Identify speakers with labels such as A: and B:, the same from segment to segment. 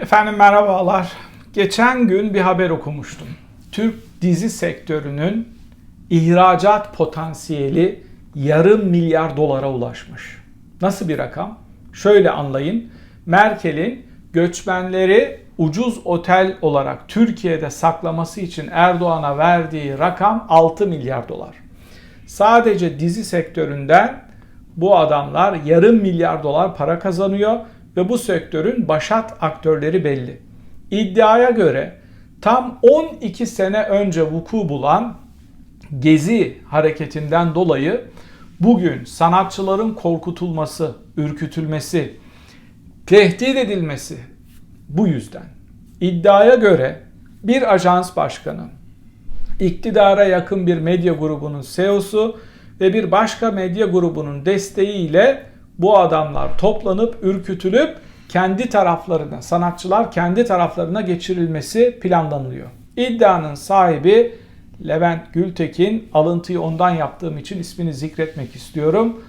A: Efendim merhabalar. Geçen gün bir haber okumuştum. Türk dizi sektörünün ihracat potansiyeli yarım milyar dolara ulaşmış. Nasıl bir rakam? Şöyle anlayın. Merkel'in göçmenleri ucuz otel olarak Türkiye'de saklaması için Erdoğan'a verdiği rakam 6 milyar dolar. Sadece dizi sektöründen bu adamlar yarım milyar dolar para kazanıyor ve bu sektörün başat aktörleri belli. İddiaya göre tam 12 sene önce vuku bulan Gezi hareketinden dolayı bugün sanatçıların korkutulması, ürkütülmesi, tehdit edilmesi bu yüzden. İddiaya göre bir ajans başkanı, iktidara yakın bir medya grubunun CEO'su ve bir başka medya grubunun desteğiyle bu adamlar toplanıp ürkütülüp kendi taraflarına, sanatçılar kendi taraflarına geçirilmesi planlanıyor. İddianın sahibi Levent Gültekin, alıntıyı ondan yaptığım için ismini zikretmek istiyorum.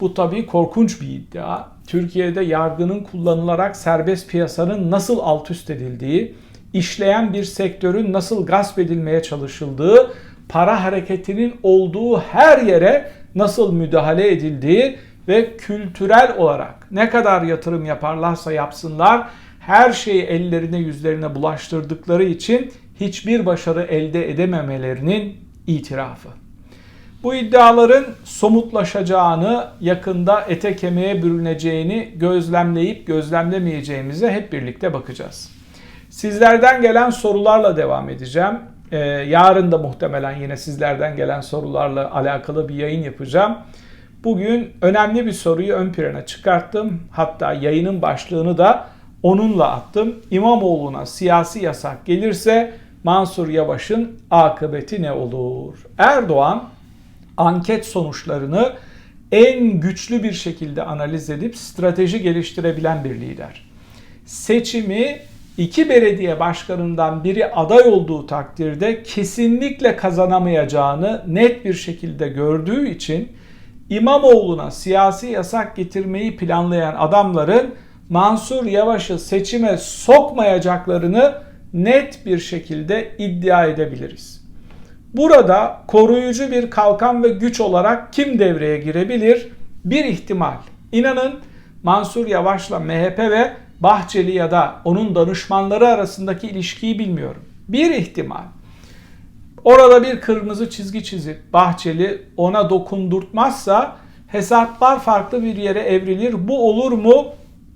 A: Bu tabii korkunç bir iddia. Türkiye'de yargının kullanılarak serbest piyasanın nasıl alt üst edildiği, işleyen bir sektörün nasıl gasp edilmeye çalışıldığı, para hareketinin olduğu her yere nasıl müdahale edildiği ve kültürel olarak ne kadar yatırım yaparlarsa yapsınlar her şeyi ellerine yüzlerine bulaştırdıkları için hiçbir başarı elde edememelerinin itirafı. Bu iddiaların somutlaşacağını, yakında ete kemiğe bürüneceğini gözlemleyip gözlemlemeyeceğimize hep birlikte bakacağız. Sizlerden gelen sorularla devam edeceğim. Ee, yarın da muhtemelen yine sizlerden gelen sorularla alakalı bir yayın yapacağım. Bugün önemli bir soruyu ön plana çıkarttım. Hatta yayının başlığını da onunla attım. İmamoğlu'na siyasi yasak gelirse Mansur Yavaş'ın akıbeti ne olur? Erdoğan anket sonuçlarını en güçlü bir şekilde analiz edip strateji geliştirebilen bir lider. Seçimi iki belediye başkanından biri aday olduğu takdirde kesinlikle kazanamayacağını net bir şekilde gördüğü için İmamoğlu'na siyasi yasak getirmeyi planlayan adamların Mansur Yavaş'ı seçime sokmayacaklarını net bir şekilde iddia edebiliriz. Burada koruyucu bir kalkan ve güç olarak kim devreye girebilir? Bir ihtimal. İnanın Mansur Yavaş'la MHP ve Bahçeli ya da onun danışmanları arasındaki ilişkiyi bilmiyorum. Bir ihtimal. Orada bir kırmızı çizgi çizip Bahçeli ona dokundurtmazsa hesaplar farklı bir yere evrilir. Bu olur mu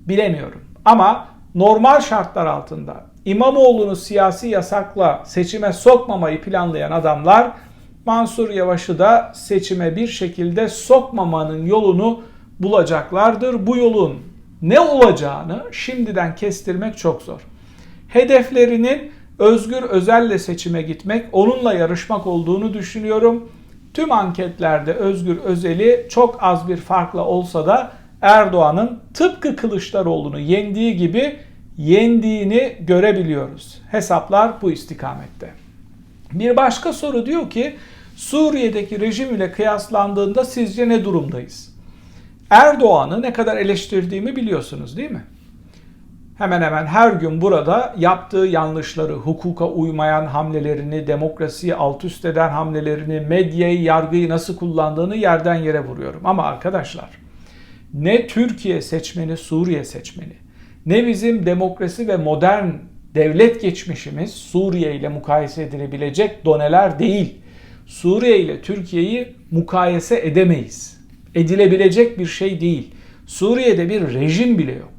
A: bilemiyorum. Ama normal şartlar altında İmamoğlu'nu siyasi yasakla seçime sokmamayı planlayan adamlar Mansur Yavaş'ı da seçime bir şekilde sokmamanın yolunu bulacaklardır. Bu yolun ne olacağını şimdiden kestirmek çok zor. Hedeflerinin Özgür Özel'le seçime gitmek, onunla yarışmak olduğunu düşünüyorum. Tüm anketlerde Özgür Özel'i çok az bir farkla olsa da Erdoğan'ın tıpkı Kılıçdaroğlu'nu yendiği gibi yendiğini görebiliyoruz. Hesaplar bu istikamette. Bir başka soru diyor ki Suriye'deki rejim ile kıyaslandığında sizce ne durumdayız? Erdoğan'ı ne kadar eleştirdiğimi biliyorsunuz değil mi? Hemen hemen her gün burada yaptığı yanlışları, hukuka uymayan hamlelerini, demokrasiyi alt üst eden hamlelerini, medyayı, yargıyı nasıl kullandığını yerden yere vuruyorum. Ama arkadaşlar ne Türkiye seçmeni, Suriye seçmeni, ne bizim demokrasi ve modern devlet geçmişimiz Suriye ile mukayese edilebilecek doneler değil. Suriye ile Türkiye'yi mukayese edemeyiz. Edilebilecek bir şey değil. Suriye'de bir rejim bile yok.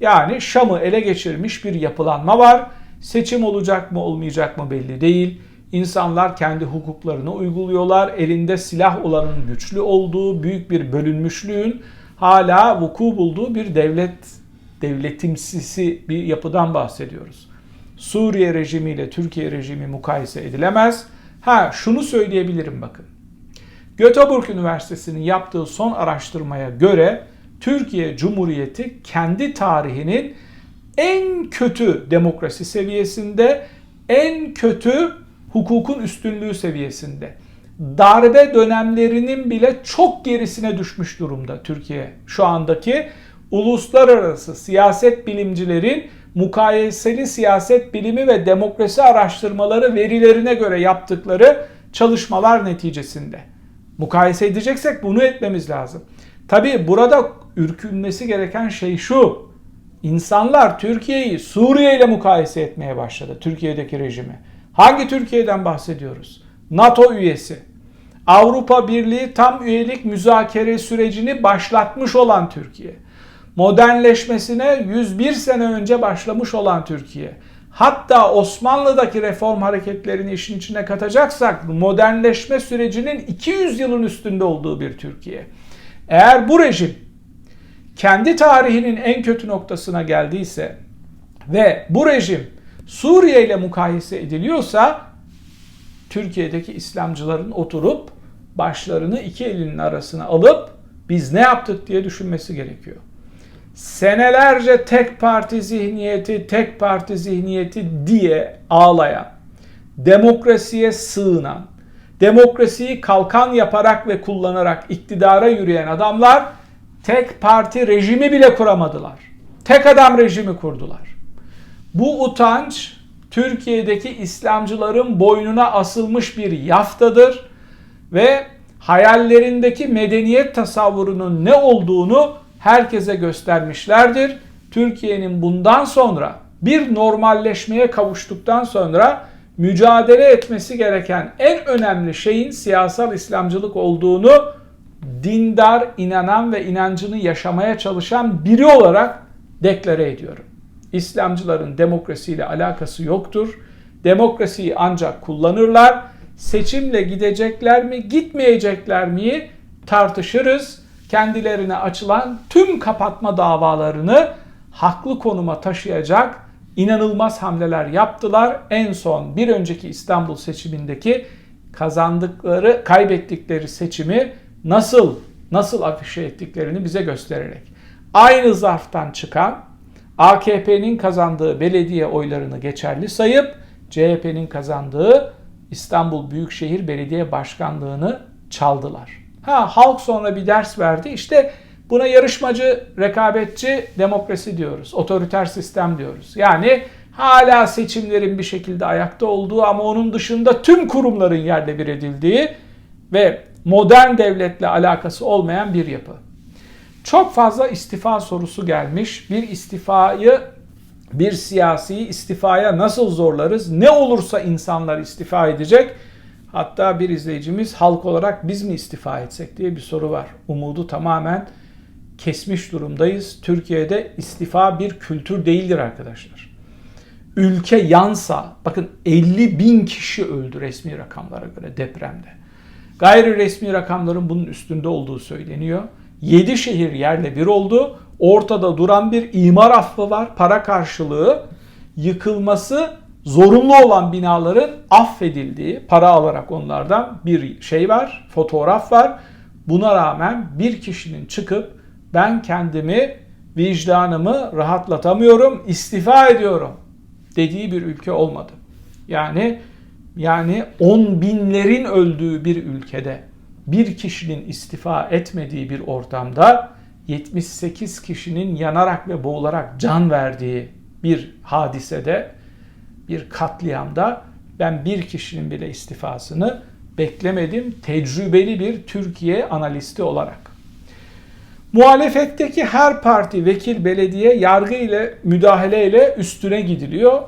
A: Yani Şam'ı ele geçirmiş bir yapılanma var. Seçim olacak mı olmayacak mı belli değil. İnsanlar kendi hukuklarını uyguluyorlar. Elinde silah olanın güçlü olduğu, büyük bir bölünmüşlüğün hala vuku bulduğu bir devlet devletimsisi bir yapıdan bahsediyoruz. Suriye rejimi ile Türkiye rejimi mukayese edilemez. Ha şunu söyleyebilirim bakın. Göteborg Üniversitesi'nin yaptığı son araştırmaya göre Türkiye Cumhuriyeti kendi tarihinin en kötü demokrasi seviyesinde, en kötü hukukun üstünlüğü seviyesinde. Darbe dönemlerinin bile çok gerisine düşmüş durumda Türkiye şu andaki uluslararası siyaset bilimcilerin mukayeseli siyaset bilimi ve demokrasi araştırmaları verilerine göre yaptıkları çalışmalar neticesinde. Mukayese edeceksek bunu etmemiz lazım. Tabi burada ürkülmesi gereken şey şu. İnsanlar Türkiye'yi Suriye ile mukayese etmeye başladı. Türkiye'deki rejimi. Hangi Türkiye'den bahsediyoruz? NATO üyesi. Avrupa Birliği tam üyelik müzakere sürecini başlatmış olan Türkiye. Modernleşmesine 101 sene önce başlamış olan Türkiye. Hatta Osmanlı'daki reform hareketlerini işin içine katacaksak modernleşme sürecinin 200 yılın üstünde olduğu bir Türkiye. Eğer bu rejim kendi tarihinin en kötü noktasına geldiyse ve bu rejim Suriye ile mukayese ediliyorsa Türkiye'deki İslamcıların oturup başlarını iki elinin arasına alıp biz ne yaptık diye düşünmesi gerekiyor. Senelerce tek parti zihniyeti, tek parti zihniyeti diye ağlayan, demokrasiye sığınan, demokrasiyi kalkan yaparak ve kullanarak iktidara yürüyen adamlar tek parti rejimi bile kuramadılar. Tek adam rejimi kurdular. Bu utanç Türkiye'deki İslamcıların boynuna asılmış bir yaftadır ve hayallerindeki medeniyet tasavvurunun ne olduğunu herkese göstermişlerdir. Türkiye'nin bundan sonra bir normalleşmeye kavuştuktan sonra mücadele etmesi gereken en önemli şeyin siyasal İslamcılık olduğunu dindar, inanan ve inancını yaşamaya çalışan biri olarak deklare ediyorum. İslamcıların demokrasiyle alakası yoktur. Demokrasiyi ancak kullanırlar. Seçimle gidecekler mi, gitmeyecekler mi tartışırız. Kendilerine açılan tüm kapatma davalarını haklı konuma taşıyacak inanılmaz hamleler yaptılar. En son bir önceki İstanbul seçimindeki kazandıkları, kaybettikleri seçimi nasıl nasıl afişe ettiklerini bize göstererek. Aynı zarftan çıkan AKP'nin kazandığı belediye oylarını geçerli sayıp CHP'nin kazandığı İstanbul Büyükşehir Belediye Başkanlığını çaldılar. Ha halk sonra bir ders verdi. İşte buna yarışmacı, rekabetçi demokrasi diyoruz. Otoriter sistem diyoruz. Yani hala seçimlerin bir şekilde ayakta olduğu ama onun dışında tüm kurumların yerle bir edildiği ve modern devletle alakası olmayan bir yapı. Çok fazla istifa sorusu gelmiş. Bir istifayı bir siyasi istifaya nasıl zorlarız? Ne olursa insanlar istifa edecek. Hatta bir izleyicimiz halk olarak biz mi istifa etsek diye bir soru var. Umudu tamamen kesmiş durumdayız. Türkiye'de istifa bir kültür değildir arkadaşlar. Ülke yansa, bakın 50 bin kişi öldü resmi rakamlara göre depremde. Gayri resmi rakamların bunun üstünde olduğu söyleniyor. 7 şehir yerle bir oldu. Ortada duran bir imar affı var. Para karşılığı yıkılması zorunlu olan binaların affedildiği, para alarak onlardan bir şey var, fotoğraf var. Buna rağmen bir kişinin çıkıp ben kendimi, vicdanımı rahatlatamıyorum, istifa ediyorum dediği bir ülke olmadı. Yani yani on binlerin öldüğü bir ülkede bir kişinin istifa etmediği bir ortamda 78 kişinin yanarak ve boğularak can verdiği bir hadisede, bir katliamda ben bir kişinin bile istifasını beklemedim tecrübeli bir Türkiye analisti olarak. Muhalefetteki her parti, vekil, belediye yargı ile müdahale ile üstüne gidiliyor.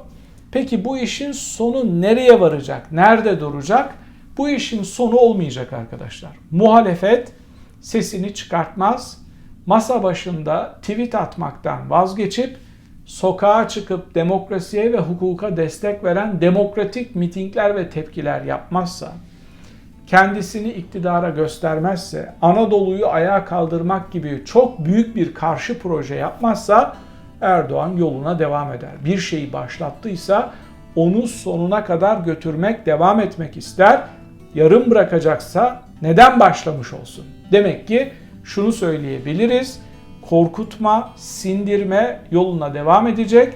A: Peki bu işin sonu nereye varacak? Nerede duracak? Bu işin sonu olmayacak arkadaşlar. Muhalefet sesini çıkartmaz. Masa başında tweet atmaktan vazgeçip sokağa çıkıp demokrasiye ve hukuka destek veren demokratik mitingler ve tepkiler yapmazsa, kendisini iktidara göstermezse, Anadolu'yu ayağa kaldırmak gibi çok büyük bir karşı proje yapmazsa Erdoğan yoluna devam eder. Bir şeyi başlattıysa onu sonuna kadar götürmek, devam etmek ister. Yarım bırakacaksa neden başlamış olsun? Demek ki şunu söyleyebiliriz. Korkutma, sindirme yoluna devam edecek.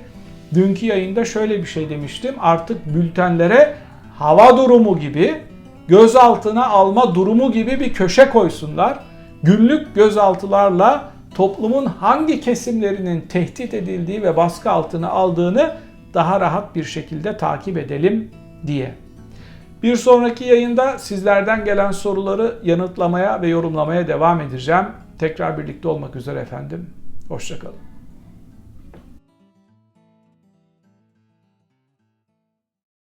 A: Dünkü yayında şöyle bir şey demiştim. Artık bültenlere hava durumu gibi, gözaltına alma durumu gibi bir köşe koysunlar. Günlük gözaltılarla toplumun hangi kesimlerinin tehdit edildiği ve baskı altına aldığını daha rahat bir şekilde takip edelim diye. Bir sonraki yayında sizlerden gelen soruları yanıtlamaya ve yorumlamaya devam edeceğim. Tekrar birlikte olmak üzere efendim. Hoşçakalın.